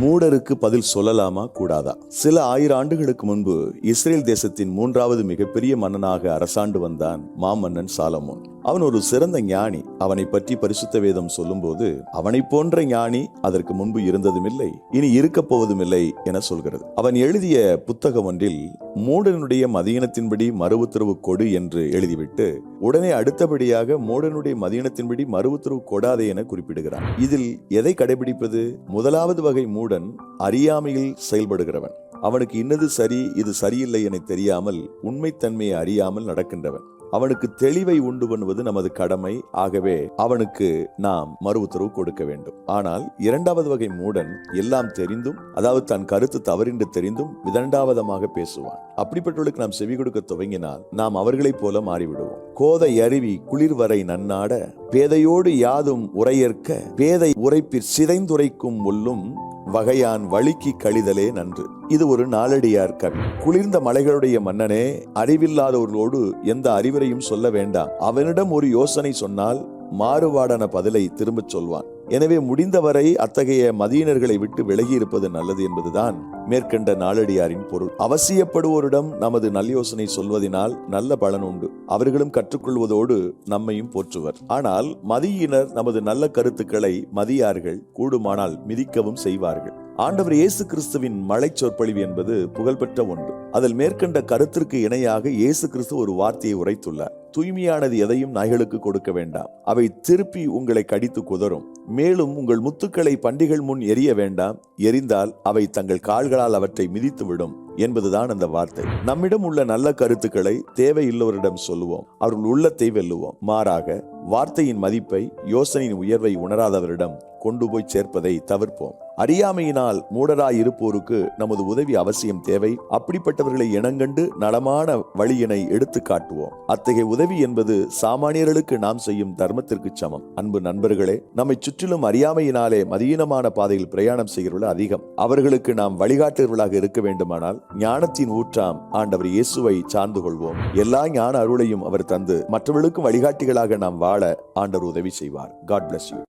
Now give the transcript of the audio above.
மூடருக்கு பதில் சொல்லலாமா? கூடாதா? சில ஆயிரம் ஆண்டுகளுக்கு முன்பு இஸ்ரேல் தேசத்தின் மூன்றாவது மிகப்பெரிய மன்னனாக அரசாண்டு வந்தான் மாமன்னன் சாலமோன். அவன் ஒரு சிறந்த ஞானி. அவனை பற்றி பரிசுத்த வேதம் சொல்லும்போது அவனை போன்ற ஞானி அதற்கு முன்பு இருந்ததும் இல்லை இனி இருக்கப் போவதும் இல்லை என சொல்கிறது. அவன் எழுதிய புத்தகம் ஒன்றில் மூடனுடைய மதியனத்தின்படி மறு உத்தரவு கொடு என்று எழுதிவிட்டு உடனே அடுத்தபடியாக மூடனுடைய மதியனத்தின்படி மறு உத்தரவு கொடாதே என குறிப்பிடுகிறான். இதில் எதை கடைபிடிப்பது? முதலாவது வகை மூடன் அறியாமையில் செயல்படுகிறவன். அவனுக்கு இன்னது சரி இது சரியில்லை என தெரியாமல் உண்மைத்தன்மையை அறியாமல் நடக்கின்றவன். அவனுக்கு தெளிவை உண்டு பண்ணுவது நமது கடமை. ஆகவே அவனுக்கு நாம் மறு உத்தரவு கொடுக்க வேண்டும். ஆனால் இரண்டாவது வகை மூடன் எல்லாம் தெரிந்தும் அதாவது தன் கருத்து தவறின்றி தெரிந்தும் விதண்டாவதமாக பேசுவான். அப்படிப்பட்டவர்களுக்கு நாம் செவி கொடுக்க துவங்கினால் நாம் அவர்களைப் போல மாறிவிடுவோம். கோதை அருவி குளிர் வரை நன்னாட பேதையோடு யாதும் உரையற்க பேதை உரைப்பிற் சிதைந்துரைக்கும் உள்ளும் வகையான் வழுக்கி கழிதலே நன்று. இது ஒரு நாளடியார் கவி. குளிர்ந்த மலைகளுடைய மன்னனே அறிவில்லாதவர்களோடு எந்த அறிவுரையும் சொல்ல வேண்டாம். அவனிடம் ஒரு யோசனை சொன்னால் மாறுபாடான பதிலை திரும்பச் சொல்வான். எனவே முடிந்தவரை அத்தகைய மதியினர்களை விட்டு விலகி இருப்பது நல்லது என்பதுதான் மேற்கண்ட நாளடியாரின் பொருள். அவசியப்படுவோரிடம் நமது நல்யோசனை சொல்வதனால் நல்ல பலன் உண்டு. அவர்களும் கற்றுக்கொள்வதோடு நம்மையும் போற்றுவர். ஆனால் மதியினர் நமது நல்ல கருத்துக்களை மதியார்கள் கூடுமானால் மிதிக்கவும் செய்வார்கள். ஆண்டவர் இயேசு கிறிஸ்துவின் மலை சொற்பொழிவு என்பது புகழ்பெற்ற ஒன்று. அதில் மேற்கண்ட கருத்திற்கு இணையாக இயேசு கிறிஸ்து ஒரு வார்த்தையை உரைத்துள்ளார். தூய்மையானது எதையும் நாய்களுக்கு கொடுக்க வேண்டாம். அவை திருப்பி உங்களை கடித்து குதறும். மேலும் உங்கள் முத்துக்களை பண்டிகள் முன் எரிய வேண்டாம். எரிந்தால் அவை தங்கள் கால்களால் அவற்றை மிதித்துவிடும் என்பதுதான் அந்த வார்த்தை. நம்மிடம் உள்ள நல்ல கருத்துக்களை தேவையுள்ளவரிடம் சொல்லுவோம். அவர்கள் உள்ளத்தை வெல்லுவோம். மாறாக வார்த்தையின் மதிப்பை யோசனையின் உயர்வை உணராதவரிடம் கொண்டு போய் சேர்ப்பதை தவிர்ப்போம். அறியாமையினால் மூடராய் இருப்போருக்கு நமது உதவி அவசியம் தேவை. அப்படிப்பட்டவர்களை இனங்கண்டு நலமான வழியினை எடுத்து காட்டுவோம். அத்தகைய உதவி என்பது சாமானியர்களுக்கு நாம் செய்யும் தர்மத்திற்கு சமம். அன்பு நண்பர்களே நம்மை சுற்றிலும் அறியாமையினாலே மதியீனமான பாதையில் பிரயாணம் செய்கிறவர்கள் அதிகம். அவர்களுக்கு நாம் வழிகாட்டுவர்களாக இருக்க வேண்டுமானால் ஞானத்தின் ஊற்றாம் ஆண்டவர் இயேசுவை சார்ந்து கொள்வோம். எல்லா ஞான அருளையும் அவர் தந்து மற்றவர்களுக்கும் வழிகாட்டிகளாக நாம் வாழ ஆண்டவர் உதவி செய்வார். God bless you